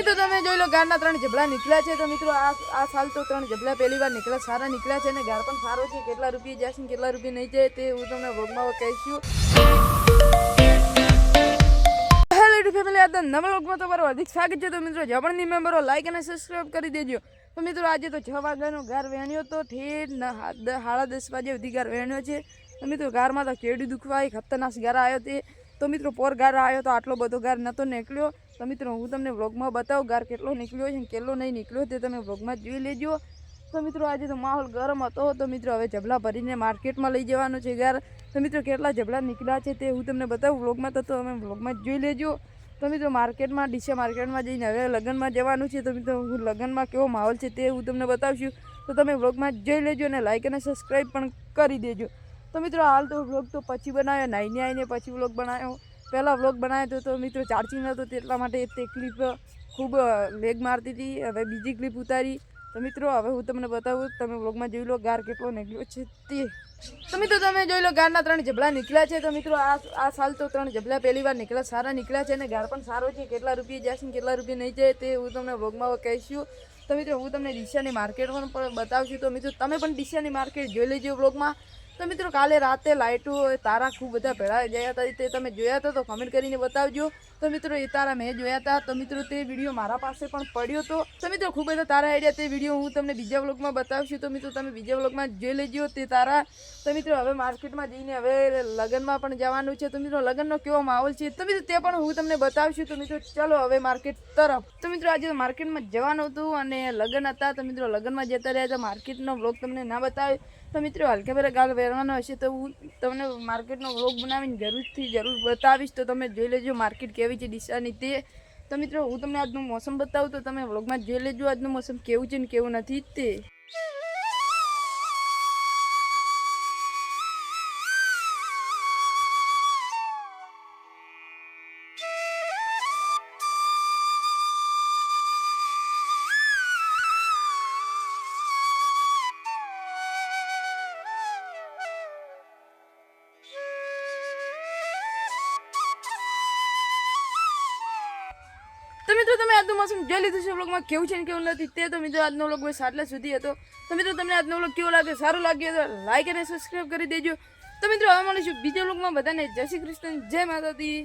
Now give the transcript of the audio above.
મિત્રો, તમે જોઈ લો ગારના ત્રણ જબલા નીકળ્યા છે. તો મિત્રો, આ આ સાલ તો ત્રણ જબલા પહેલી વાર નીકળ્યા, સારા નીકળ્યા છે અને ગાર પણ સારો છે. કેટલા રૂપિયા જશે કેટલા રૂપિયા નહીં જાય તે હું તમને વગમાં કહીશું હેલો યુટ્યુબ ફેમિલી આ નવા વ્લોગમાં તમારું હાર્દિક સ્વાગત છે. તો મિત્રો જે પણ મેમ્બરો લાઈક અને સબસ્ક્રાઈબ કરી દેજો. તો મિત્રો, આજે તો છ વાગ્યાનો ગાર વહેણ્યો તો દ- સાડા દસ વાગે સુધી ગાર વહેણ્યો છે. તો મિત્રો, ગારમાં તો કેડી દુખવા એક ખતરનાક ગાર આવ્યો તે. તો મિત્રો, પોર ગાર આવ્યો તો આટલો બધો ગાર નહોતો નીકળ્યો. તો મિત્રો, હું તમને વ્લોગમાં બતાવું, ગાર કેટલો નીકળ્યો છે કેટલો નહીં નીકળ્યો તે તમે વ્લોગમાં જોઈ લેજો. તો મિત્રો, આજે તો માહોલ ગરમ હતો. તો મિત્રો, હવે જબલા ભરીને માર્કેટમાં લઈ જવાનું છે ગાર. તો મિત્રો, કેટલા જબલા નીકળ્યા છે તે હું તમને બતાવું વ્લોગમાં તો તમે વ્લોગમાં જોઈ લેજો. તો મિત્રો, માર્કેટમાં, ડીસા માર્કેટમાં જઈને હવે લગ્નમાં જવાનું છે. તો મિત્રો, હું લગ્નમાં કેવો માહોલ છે તે હું તમને બતાવશું. તો તમે વ્લોગમાં જોઈ લેજો અને લાઈક અને સબસ્ક્રાઈબ પણ કરી દેજો. તો મિત્રો, હાલ તો વ્લોગ તો પછી બનાવ્યો નાઈને આવીને પછી વ્લોગ બનાવ્યો. પહેલાં વ્લોગ બનાવ્યો હતો તો મિત્રો ચાર્જિંગ હતો એટલા માટે તે ક્લિપ ખૂબ લેગ મારતી હતી. હવે બીજી ક્લિપ ઉતારી. તો મિત્રો, હવે હું તમને બતાવું, તમે વ્લોગમાં જોઈ લો ગાર કેટલો નીકળ્યો છે તે. તો મિત્રો, તમે જોઈ લો ગારના ત્રણ જબલા નીકળ્યા છે. તો મિત્રો, આ આ સાલ તો ત્રણ જબલા પહેલી વાર નીકળ્યા, સારા નીકળ્યા છે અને ગાર પણ સારો છે. કેટલા રૂપિયા જશે ને કેટલા રૂપિયા નહીં જાય તે હું તમને વ્લોગમાં કહીશું તો મિત્રો, હું તમને દિશાની માર્કેટ પણ બતાવશું તો મિત્રો, તમે પણ દિશાની માર્કેટ જોઈ લેજો વ્લોગમાં. તો મિત્રો કાલે રાતે લાઇટો તારા ખૂબ બધા ભેળા ગયા હતા તે તમે જોયા હતા તો કમેન્ટ કરીને બતાવજો તો મિત્રો એ તારા મેં જોયા હતા તો મિત્રો તે વીડિયો મારા પાસે પણ પડ્યો હતો તો મિત્રો ખૂબ બધા તારા આઈડિયા તે વીડિયો હું તમને બીજા વ્લોગમાં બતાવશું તો મિત્રો તમે બીજા વ્લોગમાં જોઈ લેજો તે તારા તો મિત્રો હવે માર્કેટમાં જઈને હવે લગ્નમાં પણ જવાનું છે તો મિત્રો લગ્નનો કેવો માહોલ છે તો મિત્રો તે પણ હું તમને બતાવશું તો મિત્રો ચલો હવે માર્કેટ તરફ તો મિત્રો આજે માર્કેટમાં જવાનું હતું અને લગ્ન હતા તો મિત્રો લગ્નમાં જતા રહ્યા તો માર્કેટનો વ્લોગ તમને ના બતાવે તો મિત્રો હલકે ભરે ગાલ પહેરવાનો હશે તો હું તમને માર્કેટનો વ્લોગ બનાવીને જરૂરથી જરૂર બતાવીશ. તો તમે જોઈ લેજો માર્કેટ કેવી છે ડીસાની તે. તો મિત્રો, હું તમને આજનું મોસમ બતાવું તો તમે વ્લોગમાં જોઈ લેજો આજનું મોસમ કેવું છે ને કેવું નથી તે. તમે આજનો મોસમ જોઈ લીધું છે બ્લોગમાં કેવું છે ને કેવું નથી તે તો મિત્રો આજનો બ્લોગ બસ આટલા સુધી હતો. તો મિત્રો તમને આજનો બ્લોગ કેવો લાગે સારું લાગ્યો તો લાઈક અને સબસ્ક્રાઈબ કરી દેજો. તો મિત્રો હવે મળીશું બીજા બ્લોગમાં બધાને. જય શ્રી કૃષ્ણ, જય માતાજી.